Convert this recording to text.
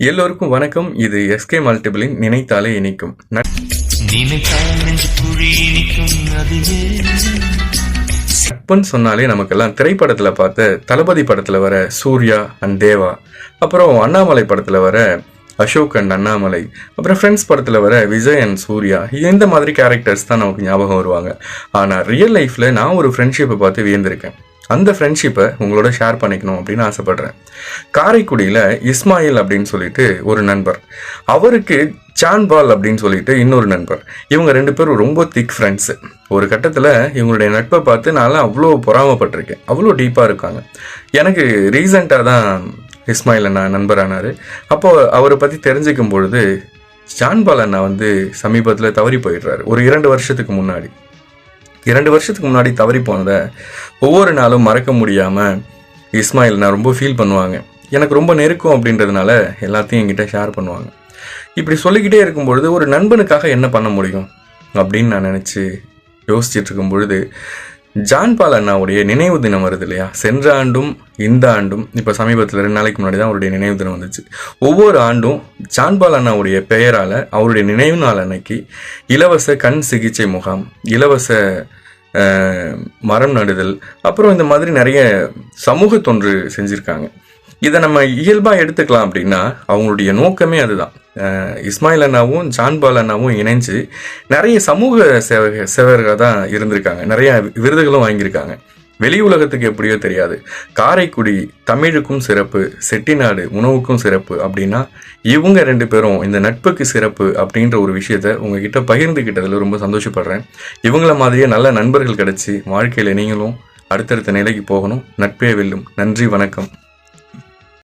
எல்லோருக்கும் வணக்கம். இது எஸ்கே மல்டிபிளின் நினைத்தாலே இனிக்கும். அதுவே நட்புன்னு சொன்னாலே நமக்கெல்லாம் திரைப்படத்துல பார்த்த தளபதி படத்துல வர சூர்யா அண்ட் தேவா அப்புறம் அண்ணாமலை படத்துல வர அசோக் அண்ட் அண்ணாமலை அப்புறம் ஃப்ரெண்ட்ஸ் படத்துல வர விஜய் அண்ட் சூர்யா இந்த மாதிரி கேரக்டர்ஸ் தான் நமக்கு ஞாபகம் வருவாங்க. ஆனா ரியல் லைஃப்ல நான் ஒரு ஃப்ரெண்ட்ஷிப்பை பார்த்து வியந்திருக்கேன். அந்த ஃப்ரெண்ட்ஷிப்பை உங்களோட ஷேர் பண்ணிக்கணும் அப்படின்னு ஆசைப்படுறேன். காரைக்குடியில் இஸ்மாயில் அப்படின்னு சொல்லிட்டு ஒரு நண்பர். அவருக்கு சான்பால் அப்படின்னு சொல்லிட்டு இன்னொரு நண்பர். இவங்க ரெண்டு பேரும் ரொம்ப திக் ஃப்ரெண்ட்ஸு ஒரு கட்டத்தில் இவங்களுடைய நட்பை பார்த்து நான்லாம் அவ்வளோ பொறாமப்பட்டிருக்கேன். அவ்வளோ டீப்பாக இருக்காங்க. எனக்கு ரீசண்டாக தான் இஸ்மாயில் அண்ணா நண்பரானார். அப்போது அவரை பற்றி தெரிஞ்சுக்கும் பொழுது ஜான்பால் அண்ணா வந்து சமீபத்தில் தவறி போயிடுறாரு. ஒரு இரண்டு வருஷத்துக்கு முன்னாடி. இரண்டு வருஷத்துக்கு முன்னாடி தவறி போனதை ஒவ்வொரு நாளும் மறக்க முடியாமல் இஸ்மாயில் நான் ரொம்ப ஃபீல் பண்ணுவாங்க. எனக்கு ரொம்ப நெருக்கம் அப்படின்றதுனால எல்லாத்தையும் என்கிட்ட ஷேர் பண்ணுவாங்க. இப்படி சொல்லிக்கிட்டே இருக்கும் பொழுது ஒரு நண்பனுக்காக என்ன பண்ண முடியும்? அப்படின்னு நான் நினச்சி யோசிச்சுட்டு இருக்கும் பொழுது ஜான்பால் அண்ணாவுடைய நினைவு தினம் வருது இல்லையா? சென்ற ஆண்டும் இந்த ஆண்டும் இப்போ சமீபத்தில் ரெண்டு நாளைக்கு முன்னாடி தான் அவருடைய நினைவு தினம் வந்துச்சு. ஒவ்வொரு ஆண்டும் ஜான்பால் அண்ணாவுடைய பெயரால் அவருடைய நினைவு நாள் அன்னைக்கு இலவச கண் சிகிச்சை முகாம் இலவச மரம் நடுதல் அப்புறம் இந்த மாதிரி நிறைய சமூக தொன்று செஞ்சுருக்காங்க. இதை நம்ம இயல்பாக எடுத்துக்கலாம் அப்படின்னா அவங்களுடைய நோக்கமே அதுதான். இஸ்மாயில் அண்ணாவும் ஜான்பால் அண்ணாவும் இணைஞ்சு நிறைய சமூக சேவக சேவர்கள் தான் இருந்திருக்காங்க. நிறைய விருதுகளும் வாங்கியிருக்காங்க. வெளி உலகத்துக்கு எப்படியோ தெரியாது. காரைக்குடி தமிழுக்கும் சிறப்பு செட்டிநாடு உணவுக்கும் சிறப்பு அப்படின்னா இவங்க ரெண்டு பேரும் இந்த நட்புக்கு சிறப்பு அப்படின்ற ஒரு விஷயத்த உங்ககிட்ட பகிர்ந்துக்கிட்டதில் ரொம்ப சந்தோஷப்படுறேன். இவங்கள மாதிரியே நல்ல நண்பர்கள் கிடச்சி வாழ்க்கையில் நீங்களும் அடுத்தடுத்த நிலைக்கு போகணும். நட்பே வெல்லும். நன்றி வணக்கம்.